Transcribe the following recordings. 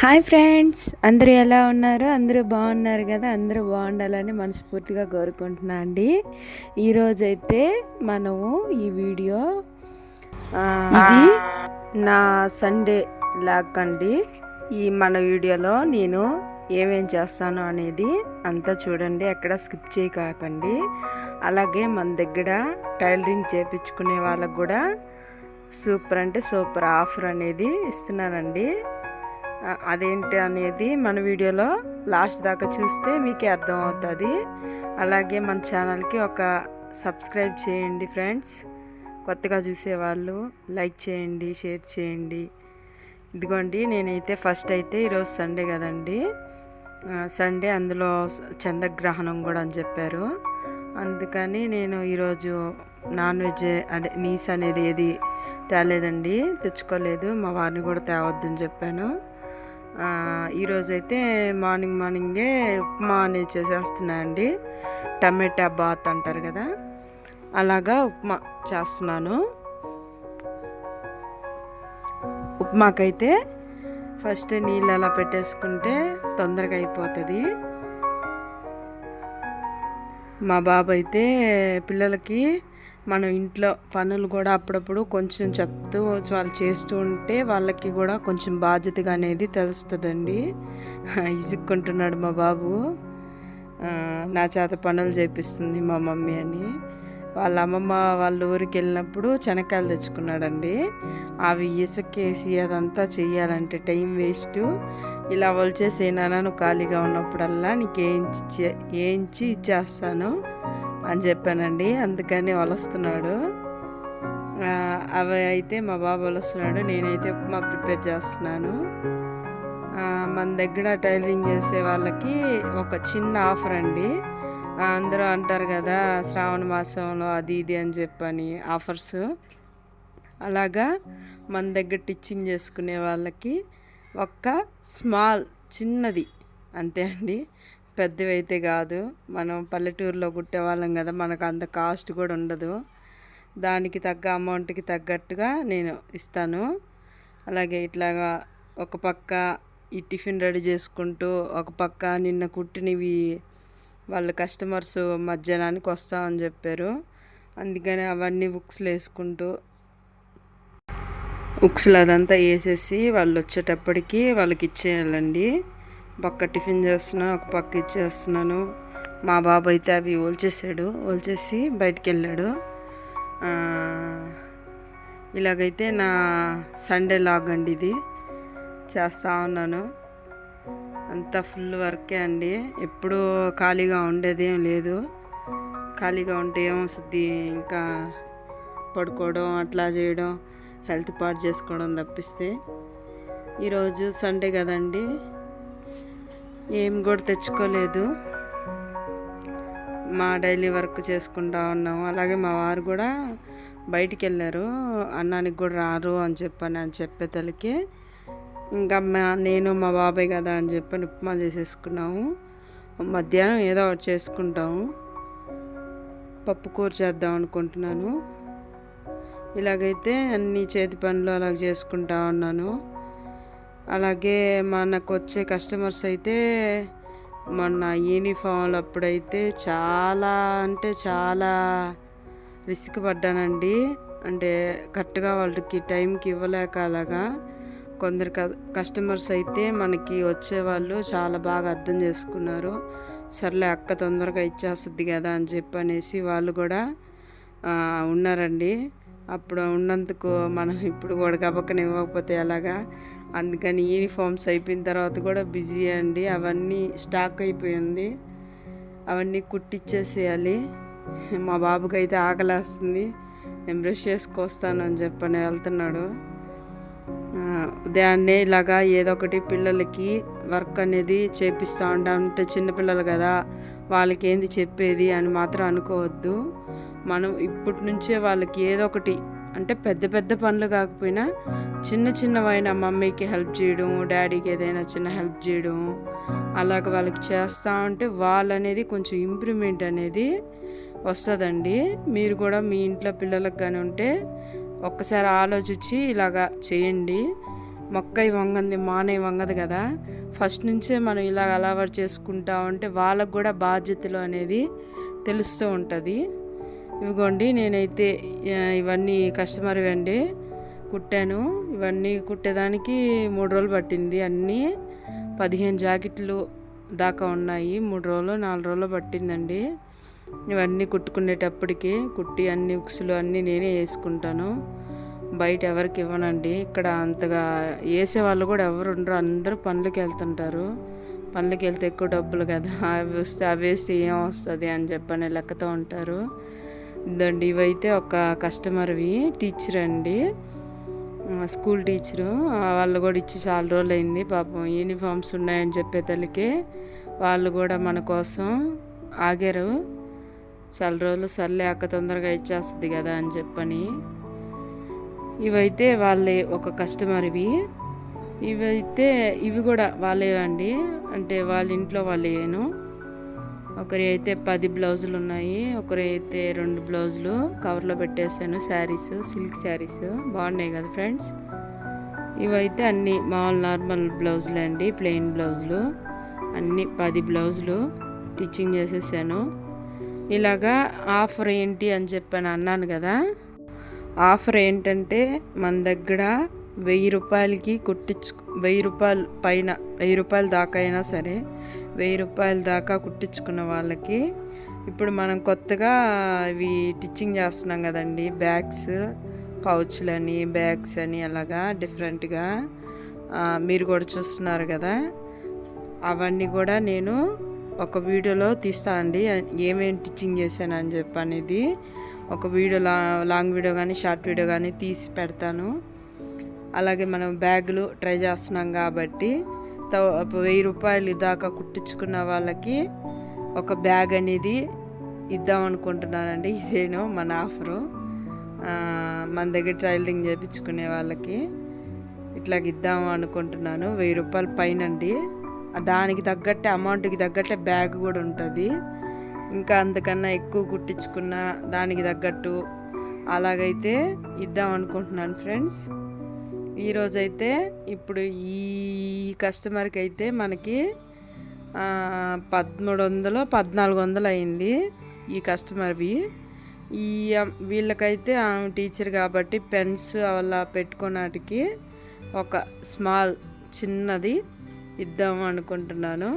Hi friends అందరూ ఎలా ఉన్నారు? అందరూ బాగున్నారు కదా? అందరూ బాగుండాలని మనస్ఫూర్తిగా కోరుకుంటున్నా అండి. ఈరోజైతే మనము ఈ వీడియో ఇది? నా సండే లాగ్ అండి. ఈ మన వీడియోలో నేను ఏమేం చేస్తాను అనేది అంతా చూడండి. ఎక్కడ స్కిప్ చేయకండి అలాగే మన దగ్గర టైలరింగ్ చేపించుకునే వాళ్ళకు కూడా సూపర్ అంటే సూపర్ ఆఫర్ అనేది ఇస్తున్నానండి. అదేంటి అనేది మన వీడియోలో లాస్ట్ దాకా చూస్తే మీకే అర్థం అవుతుంది అలాగే మన ఛానల్కి ఒక సబ్స్క్రైబ్ చేయండి ఫ్రెండ్స్. కొత్తగా చూసేవాళ్ళు లైక్ చేయండి షేర్ చేయండి. ఇదిగోండి నేనైతే ఫస్ట్ అయితే ఈరోజు సండే కదండి. సండే అందులో చంద్రగ్రహణం కూడా అని చెప్పారు. అందుకని నేను ఈరోజు నాన్ వెజ్ అదే నీస్ అనేది ఏది తేలేదండి తెచ్చుకోలేదు మా వారిని కూడా తేవద్దని చెప్పాను. ఈరోజైతే మార్నింగ్ మార్నింగే ఉప్మా అనేది చేసేస్తున్నా అండి టమాటా బాత్ అంటారు కదా అలాగా ఉప్మా చేస్తున్నాను. ఉప్మాకైతే ఫస్ట్ నీళ్ళు అలా పెట్టేసుకుంటే తొందరగా అయిపోతుంది. మా బాబు అయితే పిల్లలకి మనం ఇంట్లో పనులు కూడా అప్పుడప్పుడు కొంచెం చెప్తూ వాళ్ళు చేస్తూ ఉంటే వాళ్ళకి కూడా కొంచెం బాధ్యతగా అనేది తెలుస్తుందండి. ఇసుక్కుంటున్నాడు మా బాబు. నా చేత పనులు చేపిస్తుంది మా మమ్మీ అని. వాళ్ళ అమ్మమ్మ వాళ్ళ ఊరికి వెళ్ళినప్పుడు శనక్కాయలు తెచ్చుకున్నాడండి. అవి ఇసుకేసి అదంతా చేయాలంటే టైం వేస్ట్. ఇలా వలిచేసేనా నువ్వు ఖాళీగా ఉన్నప్పుడల్లా నీకు వేయించి వేయించి ఏంచి ఇచ్చేస్తాను. అని చెప్పానండి. అందుకని వలుస్తున్నాడు. అవి అయితే మా బాబు వలుస్తున్నాడు. నేనైతే ఉప్మా ప్రిపేర్ చేస్తున్నాను. మన దగ్గర టైలరింగ్ చేసే వాళ్ళకి ఒక చిన్న ఆఫర్ అండి. అందరూ అంటారు కదా శ్రావణ మాసంలో అది ఇది అని చెప్పని ఆఫర్స్. అలాగా మన దగ్గర టిచ్చింగ్ చేసుకునే వాళ్ళకి ఒక్క స్మాల్ చిన్నది అంతే అండి. పెద్దవి అయితే కాదు. మనం పల్లెటూరులో కుట్టేవాళ్ళం కదా మనకు అంత కాస్ట్ కూడా ఉండదు. దానికి తగ్గ అమౌంట్కి తగ్గట్టుగా నేను ఇస్తాను. అలాగే ఇట్లాగా ఒక పక్క ఈ టిఫిన్ రెడీ చేసుకుంటూ ఒక పక్క నిన్న కుట్టినవి వాళ్ళ కస్టమర్స్ మధ్యాహ్నానికి వస్తామని చెప్పారు. అందుకని అవన్నీ బుక్స్లు వేసుకుంటూ బుక్స్లు అదంతా వేసేసి వాళ్ళు వచ్చేటప్పటికి వాళ్ళకి ఇచ్చేయాలండి. పక్క టిఫిన్ చేస్తున్నా ఒక పక్క ఇచ్చేస్తున్నాను. మా బాబు అయితే అవి ఒలిచేసాడు. ఒలిచేసి బయటికి వెళ్ళాడు ఇలాగైతే నా సండే లాగ్ అండి ఇది. చేస్తూ ఉన్నాను. అంతా ఫుల్ వర్కే అండి. ఎప్పుడూ ఖాళీగా ఉండేదేం లేదు. ఖాళీగా ఉంటే ఏమొస్తుంది? ఇంకా పడుకోవడం అట్లా చేయడం హెల్త్ పాడు చేసుకోవడం తప్పిస్తే. ఈరోజు సండే కదండి. ఏం కూడా తెచ్చుకోలేదు. మా డైలీ వర్క్ చేసుకుంటా ఉన్నాము. అలాగే మా వారు కూడా బయటికి వెళ్ళారు. అన్నానికి కూడా రారు అని చెప్పాను అని చెప్పే తలకి ఇంకా మా నేను మా బాబాయ్ కదా అని చెప్పని ఉప్మా చేసేసుకున్నాము. మధ్యాహ్నం ఏదో ఒకటి చేసుకుంటాము. పప్పు కూర చేద్దాం అనుకుంటున్నాను. ఇలాగైతే అన్ని చేతి పనులు అలా చేసుకుంటా ఉన్నాను. అలాగే మనకు వచ్చే కస్టమర్స్ అయితే మొన్న యూనిఫామ్లు అప్పుడైతే చాలా అంటే చాలా రిస్క్ పడ్డానండి. అంటే కరెక్ట్గా వాళ్ళకి టైంకి ఇవ్వలేక అలాగా కొందరు క- కస్టమర్స్ అయితే మనకి వచ్చేవాళ్ళు చాలా బాగా అర్థం చేసుకున్నారు. సర్లే అక్క తొందరగా ఇచ్చేస్తుంది కదా అని చెప్పి అనేసి వాళ్ళు కూడా ఉన్నారండి. అప్పుడు ఉన్నందుకు మనం ఇప్పుడు కూడా గబక్కన ఇవ్వకపోతే ఎలాగా అందుకని యూనిఫామ్స్ అయిపోయిన తర్వాత కూడా బిజీ అండి. అవన్నీ స్టాక్ అయిపోయింది అవన్నీ కుట్టిచ్చేసేయాలి. మా బాబుకి అయితే ఆకలేస్తుంది. నేను బ్రష్ చేసుకొస్తాను అని చెప్పని వెళ్తున్నాడు. దాన్నే ఉదయాన్నే ఇలాగా ఏదో ఒకటి పిల్లలకి వర్క్ అనేది చేపిస్తూ ఉంటాం అంటే చిన్నపిల్లలు కదా వాళ్ళకి ఏంది చెప్పేది అని మాత్రం అనుకోవద్దు. మనం ఇప్పటి నుంచే వాళ్ళకి ఏదో ఒకటి అంటే పెద్ద పెద్ద పనులు కాకపోయినా చిన్న చిన్నవైన మమ్మీకి హెల్ప్ చేయడం డాడీకి ఏదైనా చిన్న హెల్ప్ చేయడం అలాగ వాళ్ళకి చేస్తూ ఉంటే వాళ్ళు అనేది కొంచెం ఇంప్రూవ్మెంట్ అనేది వస్తుందండి. మీరు కూడా మీ ఇంట్లో పిల్లలకు కానీ ఉంటే ఒక్కసారి ఆలోచించి ఇలాగా చేయండి. మొక్క వంగంది మానే వంగదు కదా. ఫస్ట్ నుంచే మనం ఇలా అలవాటు చేసుకుంటా ఉంటే వాళ్ళకు కూడా బాధ్యతలు అనేది తెలుస్తూ ఉంటుంది. ఇవిగోండి నేనైతే ఇవన్నీ కస్టమర్ అండి కుట్టాను. ఇవన్నీ కుట్టేదానికి మూడు రోజులు పట్టింది. అన్నీ పదిహేను జాకెట్లు దాకా ఉన్నాయి. మూడు రోజులు నాలుగు రోజులు పట్టిందండి. ఇవన్నీ కుట్టుకునేటప్పటికి కుట్టి అన్ని ఉక్సులు అన్నీ నేనే వేసుకుంటాను. బయట ఎవరికి ఇవ్వనండి. ఇక్కడ అంతగా వేసే వాళ్ళు కూడా ఎవరు ఉండరు. అందరూ పనులకి వెళ్తుంటారు. పనులకి వెళ్తే ఎక్కువ డబ్బులు కదా. అవి వస్తే అవి వేస్తే ఏం వస్తుంది అని చెప్పని లెక్కతో ఉంటారు. ఇదండి. ఇవైతే ఒక కస్టమర్వి టీచర్ అండి. School teacher. వాళ్ళు కూడా ఇచ్చి చాలా రోజులు అయింది పాపం యూనిఫామ్స్ ఉన్నాయని చెప్పే తల్లికి వాళ్ళు కూడా మన కోసం ఆగారు. చాలా రోజులు సర్లే అక్క తొందరగా ఇచ్చేస్తుంది కదా అని చెప్పని. ఇవైతే వాళ్ళే ఒక కస్టమర్వి. ఇవైతే ఇవి కూడా వాళ్ళేవండి. అంటే వాళ్ళ ఇంట్లో వాళ్ళేను. ఒకరి అయితే పది బ్లౌజులు ఉన్నాయి ఒకరి అయితే రెండు బ్లౌజులు. కవర్లో పెట్టేశాను శారీస్ సిల్క్ శారీస్. బాగున్నాయి కదా ఫ్రెండ్స్? ఇవైతే అన్ని మామూలు నార్మల్ బ్లౌజులు అండి ప్లెయిన్ బ్లౌజులు. అన్ని పది బ్లౌజులు స్టిచ్చింగ్ చేసేసాను. ఇలాగా ఆఫర్ ఏంటి అని చెప్పాను అన్నాను కదా. ఆఫర్ ఏంటంటే మన దగ్గర వెయ్యి రూపాయలకి కుట్టించు వెయ్యి రూపాయలు పైన వెయ్యి రూపాయల దాకా అయినా సరే వెయ్యి రూపాయల దాకా కుట్టించుకున్న వాళ్ళకి ఇప్పుడు మనం కొత్తగా ఇవి టిచ్చింగ్ చేస్తున్నాం కదండి బ్యాగ్స్ పౌచ్లని బ్యాగ్స్ అని అలాగా డిఫరెంట్గా మీరు కూడా చూస్తున్నారు కదా. అవన్నీ కూడా నేను ఒక వీడియోలో తీస్తా అండి. ఏమేమి టిచ్చింగ్ చేశాను అని చెప్పి అనేది ఒక వీడియో లా లాంగ్ వీడియో కానీ షార్ట్ వీడియో కానీ తీసి పెడతాను. అలాగే మనం బ్యాగులు ట్రై చేస్తున్నాం కాబట్టి వెయ్యి రూపాయలు దాకా కుట్టించుకున్న వాళ్ళకి ఒక బ్యాగ్ అనేది ఇద్దాం అనుకుంటున్నానండి. ఇదేను మన ఆఫరు. మన దగ్గర ట్రైలింగ్ చేయించుకునే వాళ్ళకి ఇట్లాగ ఇద్దాం అనుకుంటున్నాను. వెయ్యి రూపాయల పైన అండి దానికి తగ్గట్టే అమౌంట్కి తగ్గట్టే బ్యాగ్ కూడా ఉంటుంది. ఇంకా అంతకన్నా ఎక్కువ కుట్టించుకున్న దానికి తగ్గట్టు అలాగైతే ఇద్దాం అనుకుంటున్నాను ఫ్రెండ్స్. ఈరోజైతే ఇప్పుడు ఈ కస్టమర్కి అయితే మనకి పదమూడు వందలు పద్నాలుగు వందలు అయింది ఈ కస్టమర్వి. ఈ వీళ్ళకైతే ఆమె టీచర్ కాబట్టి పెన్స్ అలా పెట్టుకున్నటికి ఒక స్మాల్ చిన్నది ఇద్దాం అనుకుంటున్నాను.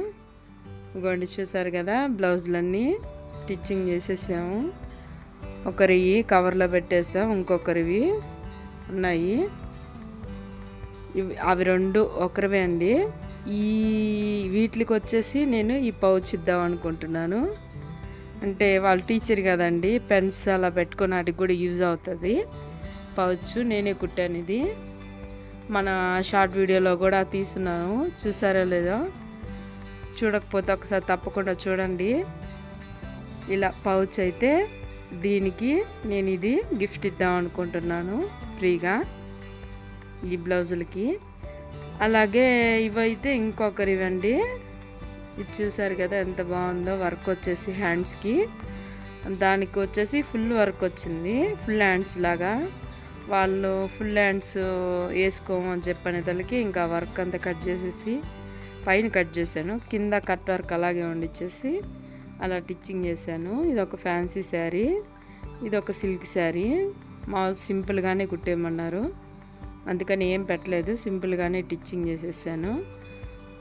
గొండి చూసారు కదా బ్లౌజులన్నీ స్టిచ్చింగ్ చేసేసాము. ఒకరివి కవర్లో పెట్టేసాం ఇంకొకరివి ఉన్నాయి. అవి రెండు ఒకరివే అండి. ఈ వీటికి వచ్చేసి నేను ఈ పౌచ్ ఇద్దాం అనుకుంటున్నాను. అంటే వాళ్ళ టీచర్ కదండి పెన్స్ అలా పెట్టుకున్నాటికి కూడా యూజ్ అవుతుంది. పౌచ్ నేనే కుట్టాను ఇది. మన షార్ట్ వీడియోలో కూడా తీస్తున్నాను. చూసారో లేదో? చూడకపోతే ఒకసారి తప్పకుండా చూడండి. ఇలా పౌచ్ అయితే దీనికి నేను ఇది గిఫ్ట్ ఇద్దాం అనుకుంటున్నాను ఫ్రీగా. ఈ బ్లౌజులకి. అలాగే ఇవైతే ఇంకొకరు ఇవ్వండి ఇది చూసారు కదా ఎంత బాగుందో వర్క్ వచ్చేసి హ్యాండ్స్కి. దానికి వచ్చేసి ఫుల్ వర్క్ వచ్చింది. ఫుల్ హ్యాండ్స్ లాగా. వాళ్ళు ఫుల్ హ్యాండ్స్ వేసుకోమని చెప్పనే తలకి ఇంకా వర్క్ అంతా కట్ చేసేసి పైన కట్ చేశాను. కింద కట్ వర్క్ అలాగే వండిచ్చేసి అలా టిచ్చింగ్ చేశాను. ఇది ఒక ఫ్యాన్సీ శారీ. ఇది ఒక సిల్క్ శారీ. మామూలు సింపుల్గానే కుట్టేయమన్నారు. అందుకని ఏం పెట్టలేదు. సింపుల్గానే టిచ్చింగ్ చేసేసాను.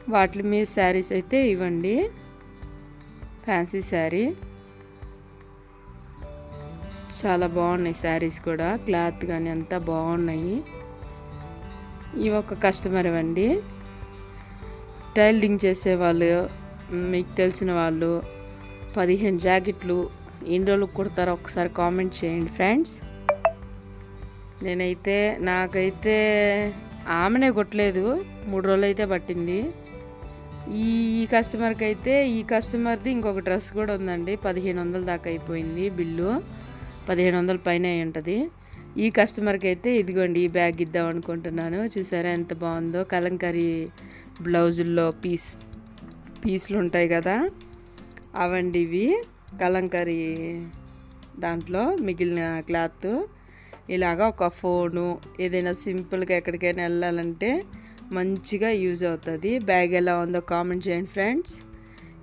వాటి మీద శారీస్ అయితే ఇవ్వండి. ఫ్యాన్సీ శారీ. చాలా బాగున్నాయి శారీస్ కూడా. క్లాత్ కానీ అంతా బాగున్నాయి. ఇవి ఒక కస్టమర్ ఇవ్వండి. టైలరింగ్ చేసే వాళ్ళు మీకు తెలిసిన వాళ్ళు పదిహేను జాకెట్లు ఎన్ని రోజులు కుడతారో ఒకసారి కామెంట్ చేయండి ఫ్రెండ్స్. నేనైతే నాకైతే ఆమెనే కొట్టలేదు. మూడు రోజులు అయితే పట్టింది. ఈ ఈ కస్టమర్కి అయితే ఈ కస్టమర్ది ఇంకొక డ్రెస్ కూడా ఉందండి. పదిహేను వందల దాకా అయిపోయింది బిల్లు. పదిహేను వందల పైన అయి ఉంటుంది. ఈ కస్టమర్కి అయితే ఇదిగోండి ఈ బ్యాగ్ ఇద్దాం అనుకుంటున్నాను. చూసారా ఎంత బాగుందో? కలంకరీ బ్లౌజుల్లో పీస్ పీసులు ఉంటాయి కదా? అవండి ఇవి కలంకరీ దాంట్లో మిగిలిన క్లాత్. ఇలాగా ఒక ఫోను ఏదైనా సింపుల్గా ఎక్కడికైనా వెళ్ళాలంటే మంచిగా యూజ్ అవుతుంది. బ్యాగ్ ఎలా ఉందో కామెంట్ చేయండి ఫ్రెండ్స్.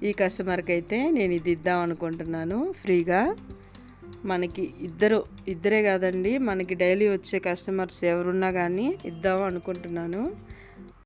ఈ కస్టమర్కి అయితే నేను ఇది ఇద్దాం అనుకుంటున్నాను ఫ్రీగా. మనకి ఇద్దరు ఇద్దరే కాదండి మనకి డైలీ వచ్చే కస్టమర్స్ ఎవరున్నా కానీ ఇద్దాం అనుకుంటున్నాను.